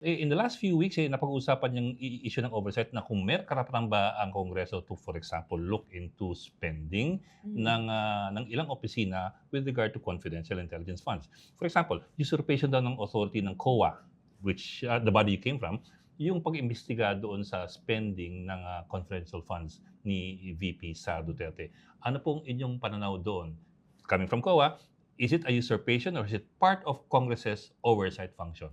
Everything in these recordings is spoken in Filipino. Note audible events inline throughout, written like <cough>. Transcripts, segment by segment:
Eh, in the last few weeks, eh, napag-uusapan yung issue ng oversight na kung may karapatan ba ang Kongreso to, for example, look into spending Mm. ng, ah, ng ilang opisina with regard to confidential intelligence funds. For example, usurpation daw ng authority ng COA, which ah, the body you came from, yung pag-imbestiga doon sa spending ng ah, confidential funds ni VP Sara Duterte. Ano pong inyong pananaw doon? Coming from COA, is it a usurpation or is it part of Congress's oversight function?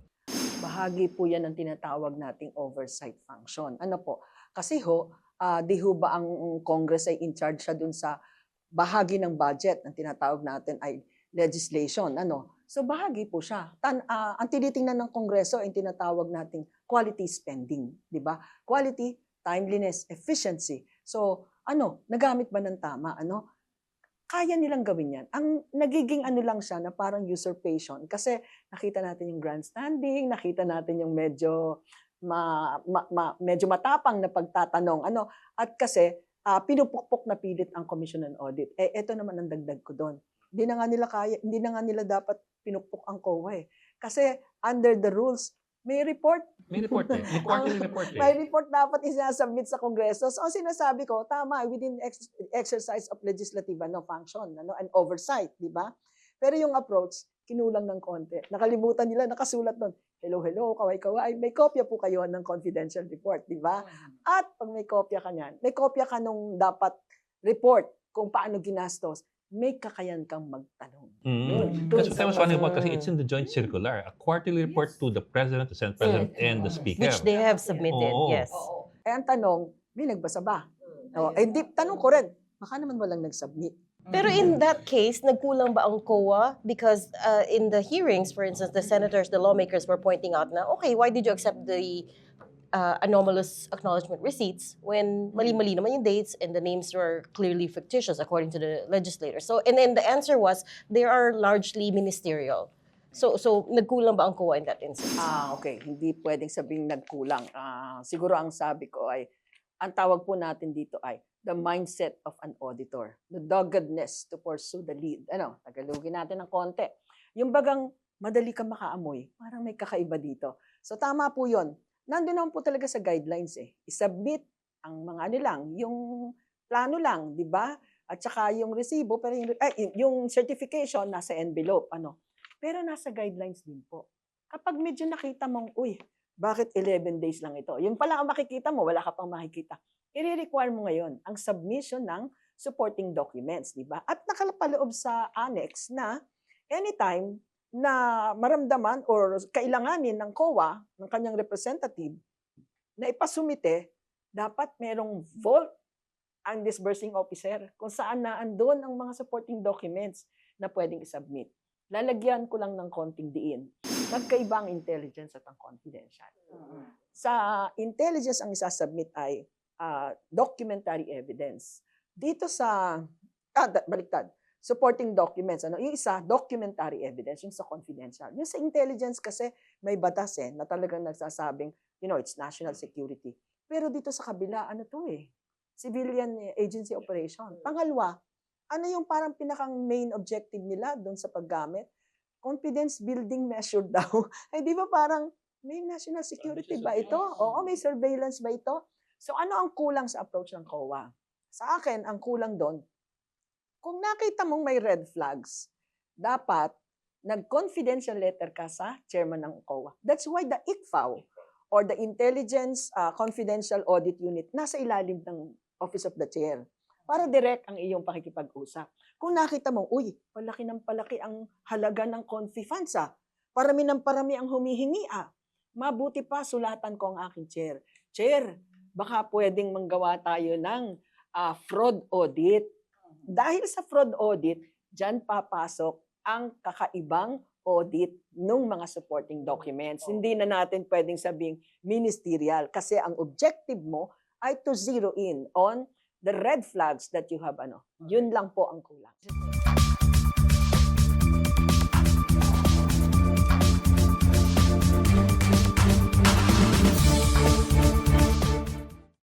Bahagi po yan ng tinatawag nating oversight function. Ano po? Kasi ho, ah, di ho ba ang Congress ay in charge siya dun sa bahagi ng budget na tinatawag natin ay legislation. Ano? So bahagi po siya. Tan, ah, ang tinitingnan ng Kongreso ay tinatawag nating quality spending. Di ba? Quality, timeliness, efficiency. So ano, nagamit ba ng tama? Ano? Kaya nilang gawin yan. Ang nagiging ano lang siya na parang usurpation kasi nakita natin yung grandstanding, nakita natin yung medyo ma, ma, ma- medyo matapang na pagtatanong. Ano? At kasi ah, pinupukpok na pilit ang Commission on Audit. Eh ito naman ang dagdag ko doon. Hindi na nga nila kaya, hindi na nga nila dapat pinukpok ang COA eh. Kasi under the rules, may report May report eh. May quarterly <laughs> report eh. may report dapat isasubmit sa Kongreso. So, ang sinasabi ko, tama, within ex- exercise of legislative ano, function ano, and oversight, di ba? Pero yung approach, kinulang ng konti. Nakalimutan nila, nakasulat doon, hello, hello, kaway-kaway, may kopya po kayo ng confidential report, di ba? At pag may kopya ka niyan, may kopya ka nung dapat report kung paano ginastos, may kakayan kang magtanong. Mm. That's what sa I was wondering about kasi it's in the joint circular. A quarterly report to the President, the Senate President, and the Speaker. Which they have submitted, Oo. yes. Eh, ang tanong, may nagbasa ba? Oh, eh, di, tanong ko rin, baka naman walang nag-submit. Pero in that case, nagkulang ba ang COA? Because uh, in the hearings, for instance, the senators, the lawmakers were pointing out na, okay, why did you accept the uh, anomalous acknowledgement receipts when mali-mali naman yung dates and the names were clearly fictitious according to the legislators? So, and then the answer was, they are largely ministerial. So, so nagkulang ba ang COA in that instance? Ah, okay. Hindi pwedeng sabing nagkulang. Ah, siguro ang sabi ko ay, ang tawag po natin dito ay the mindset of an auditor. The doggedness to pursue the lead. Ano, tagalogin natin ng konti. Yung bagang madali ka makaamoy, parang may kakaiba dito. So tama po yon. Nandun naman po talaga sa guidelines eh. I-submit ang mga ano lang, yung plano lang, di ba? At saka yung resibo, pero yung, ay, yung certification nasa envelope, ano. Pero nasa guidelines din po kapag medyo nakita mong, uy, bakit 11 days lang ito? Yung pala ang makikita mo, wala ka pang makikita. I-require mo ngayon ang submission ng supporting documents, di ba? At nakalapaloob sa annex na anytime na maramdaman or kailanganin ng COA, ng kanyang representative, na ipasumite, dapat merong vault ang disbursing officer kung saan na andun ang mga supporting documents na pwedeng isubmit. Lalagyan ko lang ng konting diin magkaiba ang intelligence at ang confidential. Sa intelligence, ang isasubmit ay ah, documentary evidence. Dito sa, ah, baliktad, supporting documents. Ano? Yung isa, documentary evidence, yung sa confidential. Yung sa intelligence kasi, may batas eh, na talagang nagsasabing, you know, it's national security. Pero dito sa kabila, ano to eh, civilian eh, agency operation. Pangalawa, ano yung parang pinakang main objective nila doon sa paggamit? confidence building measure <laughs> daw. Ay, di ba parang may national security ba ito? Oo, may surveillance ba ito? So ano ang kulang sa approach ng COA? Sa akin, ang kulang doon, kung nakita mong may red flags, dapat nag-confidential letter ka sa chairman ng COA. That's why the ICFAO or the Intelligence uh, Confidential Audit Unit nasa ilalim ng Office of the Chair para direct ang iyong pakikipag-usap. Kung nakita mo, uy, palaki ng palaki ang halaga ng confi funds ah. Parami ng parami ang humihingi ah. Mabuti pa, sulatan ko ang aking chair. Chair, baka pwedeng manggawa tayo ng ah, fraud audit. Dahil sa fraud audit, dyan papasok ang kakaibang audit ng mga supporting documents. Hindi na natin pwedeng sabing ministerial kasi ang objective mo ay to zero in on the red flags that you have ano. Yun lang po ang kulang.